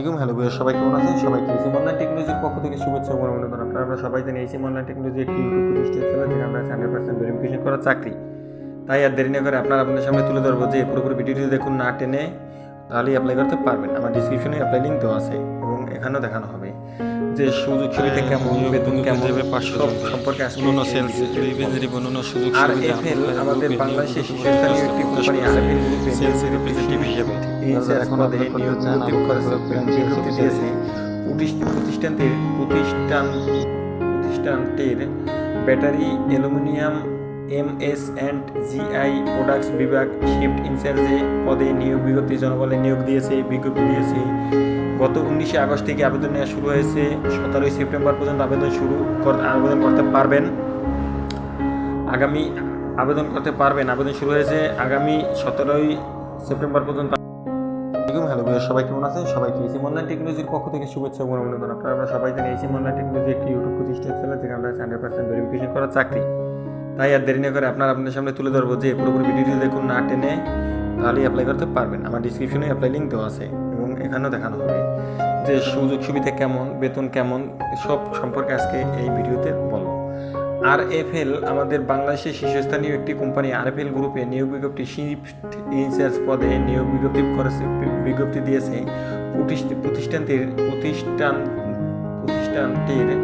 Hello বইয়ের সবাই কেমন আছেন? সবাইকে এসিম অনলাইন টেকনোলজির পক্ষ থেকে শুভেচ্ছা এবং অভিনন্দন আপনারা আমরা সবাই জানি এসিম অনলাইন টেকনোলজি একটি ইউটিউব প্রতিষ্ঠান যেখানে আমরা হান্ড্রেড পার্সেন্ট ভেরিফিকেশন করা চাকরি। তাই আর দেরি না করে আপনারা আপনাদের সামনে তুলে ধরবো যে পুরোপুরি ভিডিওটি দেখুন না টেনে, তাহলেই অ্যাপ্লাই করতে পারবেন। আমার ডিসক্রিপশনে অ্যাপ্লাই লিঙ্ক দেওয়া আছে। এখানেও দেখানো হবে যে সুযোগ সুবিধা কেমন বেতন কেমন সব সম্পর্কে আজকে সেলস সুযোগ আর এফএল আমাদের বাংলাদেশের শীর্ষস্থানীয় একটি কোম্পানি আরএফএল গ্রুপে সেলস রিপ্রেজেন্টেটিভ হিসেবে এই এখন পদে নিয়োগ করেছে বিজ্ঞপ্তি দিয়েছে প্রতিষ্ঠানটির প্রতিষ্ঠান প্রতিষ্ঠানটির battery aluminium M S and GI products বিভাগ শিফট ইনচার্জে পদে নিয়োগ বিজ্ঞপ্তি জনবলে নিয়োগ দিয়েছে, বিজ্ঞপ্তি দিয়েছে। গত উনিশে আগস্ট থেকে আবেদন নেওয়া শুরু হয়েছে। সতেরোই সেপ্টেম্বর পর্যন্ত আবেদন শুরু আবেদন করতে পারবেন। আগামী আবেদন করতে পারবেন। আবেদন শুরু হয়েছে আগামী সতেরোই সেপ্টেম্বর পর্যন্ত। হ্যালো ভাইয়া সবাই কেমন আছেন? সবাইকে এসিম অনলাইন টেকনোলজির পক্ষ থেকে শুভেচ্ছা এবং অভিনন্দন। আপনারা সবাই জানি এসিম অনলাইন টেকনোলজি একটি ইউটিউব প্রতিষ্ঠান চ্যানেল যেখানে আমরা হান্ড্রেড পার্সেন্ট ভেরিফিকেশন করা চাকরি। তাই আর দেরি না করে আপনার আপনাদের সামনে তুলে ধরবো যে পুরোপুরি ভিডিওটি দেখুন না টেনে, তাহলেই অ্যাপ্লাই করতে পারবেন। আমার ডিসক্রিপশনে অ্যাপ্লাই লিঙ্ক দেওয়া আছে এবং এখানেও দেখানো হবে যে সুযোগ সুবিধা কেমন, বেতন কেমন, সব সম্পর্কে আজকে এই ভিডিওতে বলব। আর এফ এল আমাদের বাংলাদেশের শীর্ষস্থানীয় একটি কোম্পানি আর এফ এল গ্রুপে নিয়োগ বিজ্ঞপ্তি শিফট ইনচার্জ পদে নিয়োগ বিজ্ঞপ্তি করেছে, বিজ্ঞপ্তি দিয়েছে প্রতিষ্ঠ- প্রতিষ্ঠানটির, প্রতিষ্ঠান, প্রতিষ্ঠানটির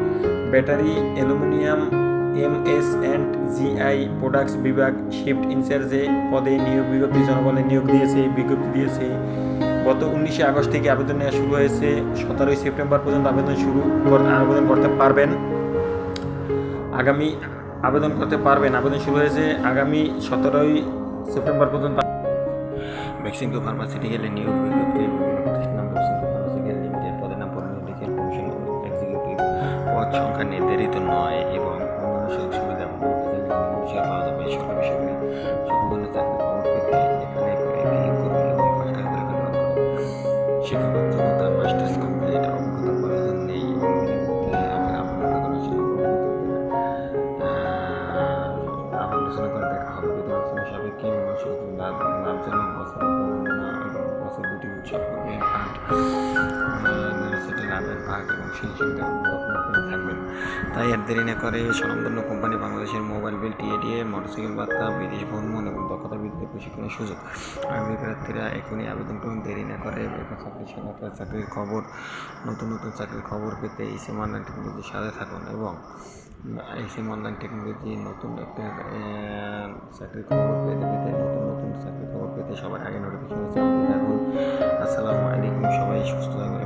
battery, aluminium M S and GI products বিভাগ শিফট ইনচার্জে পদে নিয়োগ বিজ্ঞপ্তি জনবলে নিয়োগ দিয়েছে, বিজ্ঞপ্তি দিয়েছে। গত উনিশে আগস্ট থেকে আবেদন নেওয়া শুরু হয়েছে। সতেরোই সেপ্টেম্বর পর্যন্ত আবেদন শুরু আবেদন করতে পারবেন। আগামী আবেদন করতে পারবেন। আবেদন শুরু হয়েছে আগামী সতেরোই সেপ্টেম্বর পর্যন্ত। ভ্যাকসিনকো ফার্মাসিউটিক্যালে নিয়োগ বিজ্ঞপ্তি। শিক্ষাগত যোগ্যতা মাস্টার্স কমপ্লিট অভিজ্ঞতা প্রয়োজন নেই আলোচনা করে দেখা হবে বিধান আলোচনা সাপেক্ষে মানুষের লাভ লাভ যেন বছর এবং সেই সঙ্গে তাই আর দেরি না করে স্বনামধন্য কোম্পানি বাংলাদেশের মোবাইল বিল, টিএডিএ, মোটরসাইকেল ভাত্তা বিদেশ ভ্রমণ এবং দক্ষতা বৃদ্ধির প্রশিক্ষণের সুযোগ। আগ্রহী প্রার্থীরা এখনই আবেদন করুন, দেরি না করে বেকার চাকরি সহায়তা চাকরির খবর, নতুন নতুন চাকরির খবর পেতে এই অনলাইন টেকনোলজির সাথে থাকুন এবং এসএম অনলাইন টেকনোলজি নতুন একটা চাকরির খবর পেতে পেতে, নতুন নতুন চাকরির খবর পেতে সবার আগে নোটিফিকেশন চালাতে থাকুন আসসালামু আলাইকুম, সবাই সুস্থ থাকবেন।